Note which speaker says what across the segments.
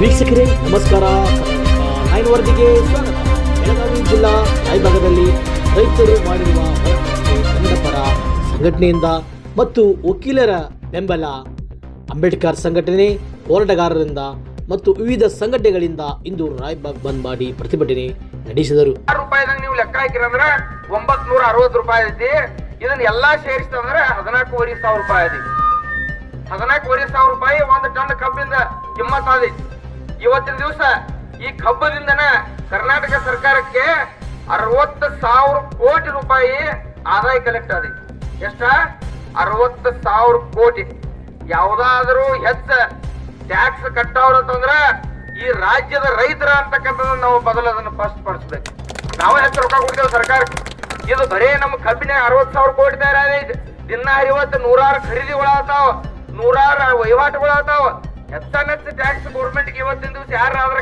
Speaker 1: ವೀಕ್ಷಕರೇ, ನಮಸ್ಕಾರ. ನೈನ್ ಸ್ವಾಗತ. ಬೆಳಗಾವಿ ಜಿಲ್ಲಾ ರಾಯಭಾಗದಲ್ಲಿ ರೈತರು ಮಾಡಿರುವ ಕನ್ನಡಪರ ಸಂಘಟನೆಯಿಂದ ಮತ್ತು ವಕೀಲರ ಬೆಂಬಲ. ಅಂಬೇಡ್ಕರ್ ಸಂಘಟನೆ ಹೋರಾಟಗಾರರಿಂದ ಮತ್ತು ವಿವಿಧ ಸಂಘಟನೆಗಳಿಂದ ಇಂದು ರಾಯಬಾಗ್ ಬಂದ್ ಮಾಡಿ ಪ್ರತಿಭಟನೆ ನಡೆಸಿದರು.
Speaker 2: ನೀವು ಲೆಕ್ಕ ಹಾಕಿರಂದ್ರ ಒಂಬತ್ ನೂರ ಅರವತ್ತು ರೂಪಾಯಿ ಐತಿ. ಇದನ್ನ ಎಲ್ಲಾ ಸೇರಿಸ್ತಂದ್ರ ಹದಿನಾಲ್ಕೂವರೆ ಸಾವಿರ ರೂಪಾಯಿ ಐತಿ. ಹದಿನಾಲ್ಕೂವರೆ ಸಾವಿರ ರೂಪಾಯಿ ಒಂದು ಟನ್ ಕಬ್ಬಿಂದ ಕಿಮ್ಮತ್ ಆದೈತಿ ಇವತ್ತಿನ ದಿವಸ ಈ ಕಬ್ಬದಿಂದನ ಕರ್ನಾಟಕ ಸರ್ಕಾರಕ್ಕೆ ಅರವತ್ತು ಸಾವಿರ ಕೋಟಿ ರೂಪಾಯಿ ಆದಾಯ ಕಲೆಕ್ಟ್ ಆದೈತಿ. ಎಷ್ಟ? ಅರವತ್ತು ಸಾವಿರ ಕೋಟಿ. ಯಾವುದಾದರೂ ಹೆಚ್ಚ ಟ್ಯಾಕ್ಸ್ ಅಂತಂದ್ರ ಈ ರಾಜ್ಯದ ರೈತರ ಅಂತಕ್ಕಂಥದ್ದು ನಾವು ಬದಲು ಅದನ್ನು ಫಸ್ಟ್ ಪಡಿಸ್ಬೇಕು. ನಾವು ಹೆಚ್ಚು ರೊಕ್ಕ ಕೊಡ್ತೇವೆ ಸರ್ಕಾರಕ್ಕೆ. ಇದು ಬರೇ ನಮ್ಮ ಕಬ್ಬಿನ ಅರವತ್ತು ಸಾವಿರ ಕೋಟಿ ತಯಾರಾಗೈತಿ. ದಿನ ಇವತ್ತು ನೂರಾರು ಖರೀದಿ ಖರೀದಿಗಳಾಗ್ತಾವ. ನೂರಾರು ಆತಾವ ಹೆಚ್ಚನೆಚ್ಚ ಟ್ಯಾಕ್ಸ್ ಗೋರ್ಮೆಂಟ್ಗೆ ಇವತ್ತಿನ ದಿವಸ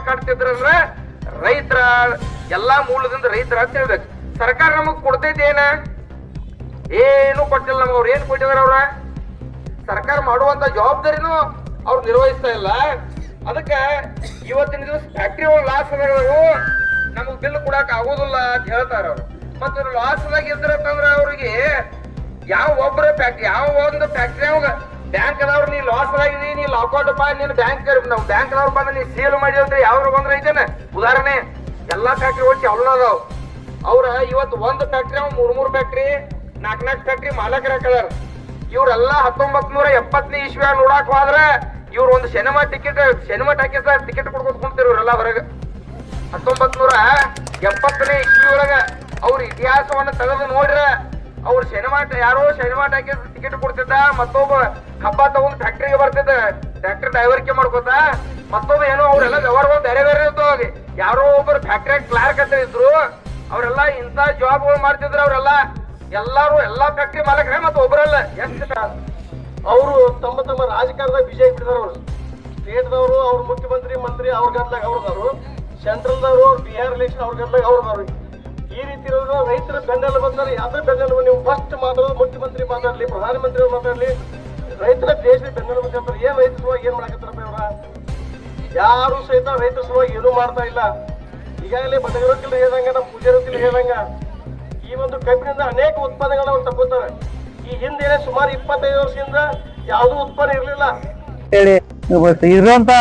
Speaker 2: ಕಾರ್ಡ್ತಿದ್ರು ಅಂದ್ರೆ ರೈತರ, ಎಲ್ಲಾ ಮೂಲದಿಂದ ರೈತರ ಅಂತ ಹೇಳ್ಬೇಕು. ಸರ್ಕಾರ ನಮಗ್ ಕೊಡ್ತೈತೇನ ಏನ? ಕೊಟ್ಟಿಲ್ಲ ನಮ್ಗೆ ಅವ್ರು ಏನ್ ಕೊಟ್ಟಿದಾರ ಅವ್ರ? ಸರ್ಕಾರ ಮಾಡುವಂತ ಜವಾಬ್ದಾರಿನೂ ಅವ್ರು ನಿರ್ವಹಿಸ್ತಾ ಇಲ್ಲ. ಅದಕ್ಕೆ ಇವತ್ತಿನ ದಿವಸ ಫ್ಯಾಕ್ಟ್ರಿ ಒಳಗೆ ಲಾಸ್ ಅದಾವು ನಮಗ್ ಬಿಲ್ ಕೊಡಕ್ ಆಗೋದಿಲ್ಲ ಅಂತ ಹೇಳ್ತಾರ ಅವ್ರು. ಮತ್ತೆ ಲಾಸ್ ದಾಗ ಇದ್ರಂತಂದ್ರ ಅವ್ರಿಗೆ ಯಾವ ಒಬ್ಬರ ಫ್ಯಾಕ್ಟ್ರಿ ಯಾವ ಒಂದು ಫ್ಯಾಕ್ಟ್ರಿ ಅವಾಗ ಬ್ಯಾಂಕ್ ಅದವ್ರು ನೀ ಲಾಸ್ ಆಗಿದಿ, ನೀ ಲಾಕೌಟ್ ಬಾ ನೀನು ಬ್ಯಾಂಕ್ ನಾವು ಬ್ಯಾಂಕ್ ಅದಾವ್ರು ಬಂದ ನೀ ಸೇಲ್ ಮಾಡಿ ಅಂದ್ರೆ ಯಾವ್ರು ಬಂದ್ರ ಐತೇನ? ಉದಾಹರಣೆ, ಎಲ್ಲಾ ಫ್ಯಾಕ್ಟ್ರಿ ಹೋಗಿ ಚಾವಲ ಅದಾವ್. ಅವ್ರ ಇವತ್ತು ಒಂದು ಫ್ಯಾಕ್ಟ್ರಿ ಅವ್ ಮೂರ್ ಮೂರ್ ಫ್ಯಾಕ್ಟ್ರಿ ನಾಲ್ಕ್ ನಾಲ್ಕು ಫ್ಯಾಕ್ಟ್ರಿ ಮಾಲಕರ ಹಾಕದಾರ. ಇವ್ರೆಲ್ಲ ಹತ್ತೊಂಬತ್ ನೂರ ಎಪ್ಪತ್ತನೇ ಇಸ್ವಿಯ ನೋಡಾಕ್ ಹೋದ್ರ ಇವ್ರ ಒಂದು cinema ticket cinema talkies ticket ಕೊಡ್ಕೊತ ಕುಂತಿರ್ ಇವ್ರೆಲ್ಲ ಹೊರಗ. ಹತ್ತೊಂಬತ್ ನೂರ ಎಪ್ಪತ್ತನೇ ಇಸ್ವಿ ಒಳಗ ಅವ್ರ ಇತಿಹಾಸವನ್ನ ತೆಗೆದು ನೋಡ್ರ ಅವ್ರ ಸಿನಿಮಾ ಯಾರೋ ಸಿನಿಮಾ ಟಾಕೀಸ್ ಟಿಕೆಟ್ ಕೊಡ್ತಿದ್ದ, ಮತ್ತೊಬ್ಬ ಹಬ್ಬ ತಗೊಂಡು ಫ್ಯಾಕ್ಟ್ರಿಗೆ ಬರ್ತಿದ್ದ. ಟ್ರ್ಯಾಕ್ಟರ್ ಡೈವರ್ಕೆ ಮಾಡ್ಕೋತ ಮತ್ತೊಬ್ಬ ಏನೋ ಅವ್ರೆಲ್ಲ ವ್ಯವಹಾರಗಳು ಬೇರೆ ಬೇರೆ ಇರ್ತಾವ ಯಾರೋ ಒಬ್ಬರು ಫ್ಯಾಕ್ಟ್ರಿ ಕ್ಲಾರ್ಕ್ ಅಂತ ಇದ್ರು. ಅವರೆಲ್ಲ ಇಂಥ ಜಾಬ್ಗಳು ಮಾಡ್ತಿದ್ರು ಅವರೆಲ್ಲ. ಎಲ್ಲಾರು ಎಲ್ಲಾ ಫ್ಯಾಕ್ಟ್ರಿ ಮಾಲಕರೇ ಮತ್ತೆ ಒಬ್ಬರಲ್ಲ ಎಷ್ಟು
Speaker 3: ಅವರು ತಮ್ಮ ತಮ್ಮ ರಾಜಕಾರಣದ ಬಿಜೆಪಿ ಬಿಡ್ತಾರ ಅವರು. ಸ್ಟೇಟ್ದವರು, ಅವ್ರ ಮುಖ್ಯಮಂತ್ರಿ, ಮಂತ್ರಿ ಅವ್ರ ಗದ್ಲಾಗ ಅವ್ರದವರು. ಸೆಂಟ್ರಲ್ದವರು ಬಿಹಾರ್ ಎಲೆಕ್ಷನ್ ಅವ್ರ ಗದ್ಲಾಗ ಅವ್ರದವ್ರು. ಈ ರೀತಿ ರೈತರ ಬೆನ್ನೆಲ್ಲ ಬಂದ್ರೆ ಯಾವ್ದ್ರ ಬೆನ್ನೆಲ್ಲ ನೀವು ಫಸ್ಟ್ ಮಾತಾಡೋದು, ಮುಖ್ಯಮಂತ್ರಿ ಮಾತಾಡ್ಲಿ, ಪ್ರಧಾನಮಂತ್ರಿ ಅವ್ರು ಮಾತಾಡ್ಲಿ, ರೈತರ ದೇಶದ ಬೆನ್ನೆಲುಬು ಅಂತಾರೆ. ಏನ್ ರೈತರ ಸಲುವಾಗಿ ಏನ್ ಮಾಡಕತ್ತಾರಪ್ಪ ಇವ್ರ? ಯಾರು ಸಹಿತ ರೈತರ ಸಲುವಾಗಿ ಏನೂ ಮಾಡ್ತಾ ಇಲ್ಲ. ಈಗಾಗಲೇ ಬಡಗರಕ್ಕಿಲ್ಲ ಹೇಳ್ದಂಗ, ನಮ್ಮ ಪೂಜಾರಕ್ಕಿಲ್ಲ ಹೇಳ್ದಂಗ, ಈ ಒಂದು ಕಬ್ಬಿನಿಂದ ಅನೇಕ ಉತ್ಪನ್ನಗಳನ್ನ ಅವ್ರು ತಗೋತಾರೆ ಈ ಹಿಂದೆ ಸುಮಾರು ಇಪ್ಪತ್ತೈದು ವರ್ಷದಿಂದ ಯಾವುದೂ ಉತ್ಪನ್ನ ಇರಲಿಲ್ಲ.
Speaker 4: ಹೇಳಿ ಇರುವಂತ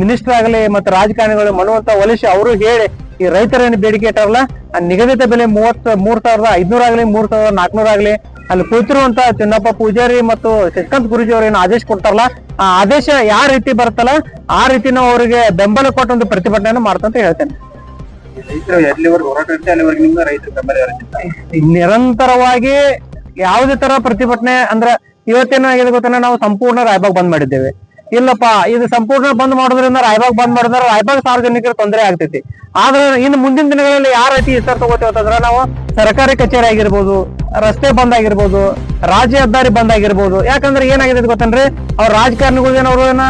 Speaker 4: ಮಿನಿಸ್ಟರ್ ಆಗಲಿ ಮತ್ತೆ ರಾಜಕಾರಣಿಗಳು ಮನುವಂತ ಒಲಿಸಿ ಅವರು ಹೇಳಿ, ಈ ರೈತರೇನು ಬೇಡಿಕೆ ಇಟ್ಟಾರಲ್ಲ? ನಿಗದಿತ ಬೆಲೆ ಮೂವತ್ ಮೂರ್ ಸಾವಿರದ ಐದ್ನೂರ ಆಗಲಿ ಮೂರ್ ಸಾವಿರದ ನಾಲ್ಕನೂರ ಆಗಲಿ ಅಲ್ಲಿ ಕೂತಿರುವಂತ ಚಿನ್ನಪ್ಪ ಪೂಜಾರಿ ಮತ್ತು ಶಶಿಕಾಂತ್ ಗುರುಜಿ ಅವ್ರು ಏನು ಆದೇಶ ಕೊಡ್ತಾರಲ್ಲ ಆ ಆದೇಶ ಯಾವ ರೀತಿ ಬರುತ್ತಲ್ಲ ಆ ರೀತಿ ನಾವು ಅವರಿಗೆ ಬೆಂಬಲ ಕೊಟ್ಟು ಒಂದು ಪ್ರತಿಭಟನೆಯನ್ನು ಮಾಡ್ತಂತ ಹೇಳ್ತೇನೆ. ನಿರಂತರವಾಗಿ ಯಾವುದೇ ತರ ಪ್ರತಿಭಟನೆ ಅಂದ್ರೆ ಇವತ್ತೇನಾಗಿದೆ ಗೊತ್ತೇನ ನಾವು ಸಂಪೂರ್ಣ ರಾಯಬಾಗ್ ಬಂದ್ ಮಾಡಿದ್ದೇವೆ. ಇಲ್ಲಪ್ಪ, ಇದು ಸಂಪೂರ್ಣ ಬಂದ್ ಮಾಡೋದ್ರಿಂದ ರಾಯಬಾಗ್ ಬಂದ್ ಮಾಡಿದ್ರೆ ರಾಯಬಾಗ್ ಸಾರ್ವಜನಿಕರ ತೊಂದರೆ ಆಗ್ತೈತಿ. ಆದ್ರೆ ಇನ್ನು ಮುಂದಿನ ದಿನಗಳಲ್ಲಿ ಯಾವ ರೀತಿ ಹೆಸರು ತಗೋತೇವೆ ಅಂತಂದ್ರೆ ನಾವು ಸರ್ಕಾರಿ ಕಚೇರಿ ಆಗಿರ್ಬೋದು, ರಸ್ತೆ ಬಂದ್ ಆಗಿರ್ಬೋದು, ರಾಜ್ಯ ಹೆದ್ದಾರಿ ಬಂದ್ ಆಗಿರ್ಬೋದು. ಯಾಕಂದ್ರೆ ಏನಾಗಿದೆ ಗೊತ್ತನ್ರಿ? ಅವ್ರ ರಾಜಕಾರಣಿಗಳು ಏನವ್ರು ಏನ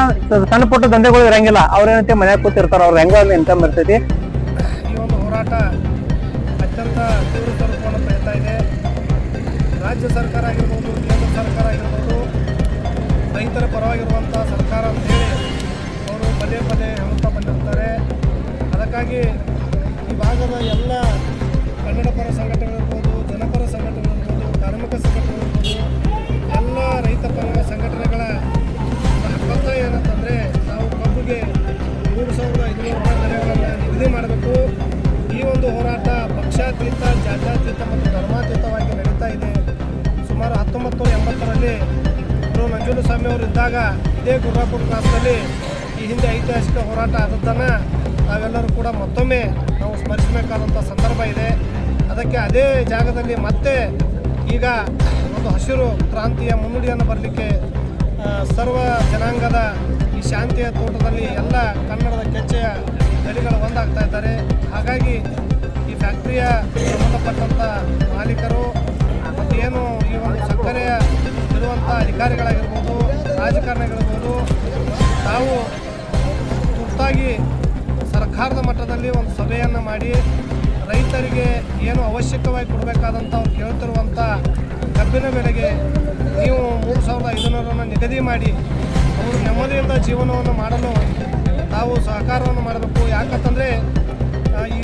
Speaker 4: ಸಣ್ಣ ಪುಟ್ಟ ದಂಧೆಗಳು ಇರಂಗಿಲ್ಲ. ಏನಂತೆ ಮನ್ಯಾಗ ಕೂತಿರ್ತಾರ, ಅವ್ರ ಹೆಂಗ ಇನ್ಕಮ್ ಇರ್ತೈತಿ.
Speaker 3: ಈ ಒಂದು ಹೋರಾಟ ಅತ್ಯಂತ ತೀವ್ರ ಇದೆ. ರಾಜ್ಯ ಸರ್ಕಾರ ಆಗಿರ್ಬೋದು, ಕೇಂದ್ರ ಸರ್ಕಾರ ಆಗಿರ್ಬೋದು ರೈತರ ಪರವಾಗಿರುವಂಥ ಸರ್ಕಾರ ಅಂತೇಳಿ ಅವರು ಪದೇ ಪದೇ ಹೇಳುತ್ತಾ ಬಂದಿರ್ತಾರೆ ಅದಕ್ಕಾಗಿ ಈ ಭಾಗದ ಎಲ್ಲ ಕನ್ನಡ ಪರ ಸಂಘಟನೆಗಳಿರ್ಬೋದು ಗುರು ಸ್ವಾಮಿ ಅವರು ಇದ್ದಾಗ ಇದೇ ಗುರುಪುರ ಕ್ರಾಸ್ನಲ್ಲಿ ಈ ಹಿಂದೆ ಐತಿಹಾಸಿಕ ಹೋರಾಟ ಆದದ್ದನ್ನು ನಾವೆಲ್ಲರೂ ಕೂಡ ಮತ್ತೊಮ್ಮೆ ನಾವು ಸ್ಮರಿಸಬೇಕಾದಂಥ ಸಂದರ್ಭ ಇದೆ. ಅದಕ್ಕೆ ಅದೇ ಜಾಗದಲ್ಲಿ ಮತ್ತೆ ಈಗ ಒಂದು ಹಸಿರು ಕ್ರಾಂತಿಯ ಮುನ್ನುಡಿಯನ್ನು ಬರಲಿಕ್ಕೆ ಸರ್ವ ಜನಾಂಗದ ಈ ಶಾಂತಿಯ ತೋಟದಲ್ಲಿ ಎಲ್ಲ ಕನ್ನಡದ ಕೆಚ್ಚೆಯ ಗಡಿಗಳು ಒಂದಾಗ್ತಾ ಇದ್ದಾರೆ. ಹಾಗಾಗಿ ಈ ಫ್ಯಾಕ್ಟ್ರಿಯ ಸಂಬಂಧಪಟ್ಟಂಥ ಮಾಲೀಕರು ಮತ್ತು ಏನು ಈ ಒಂದು ಸಕ್ಕರೆಯ ಅಧಿಕಾರಿಗಳಾಗಿರ್ಬೋದು ರಾಜಕಾರಣಿಗಳಿರ್ಬೋದು ತಾವು ತುರ್ತಾಗಿ ಸರ್ಕಾರದ ಮಟ್ಟದಲ್ಲಿ ಒಂದು ಸಭೆಯನ್ನು ಮಾಡಿ ರೈತರಿಗೆ ಏನು ಅವಶ್ಯಕವಾಗಿ ಕೊಡಬೇಕಾದಂಥ ಅವ್ರು ಕೇಳ್ತಿರುವಂಥ ಕಬ್ಬಿನ ಬೆಲೆಗೆ ನೀವು ಮೂರು ಸಾವಿರದ ಐದುನೂರನ್ನು ನಿಗದಿ ಮಾಡಿ ಅವರು ನೆಮ್ಮದಿಯಿಂದ ಜೀವನವನ್ನು ಮಾಡಲು ತಾವು ಸಹಕಾರವನ್ನು ಮಾಡಬೇಕು. ಯಾಕಂತಂದರೆ ಈ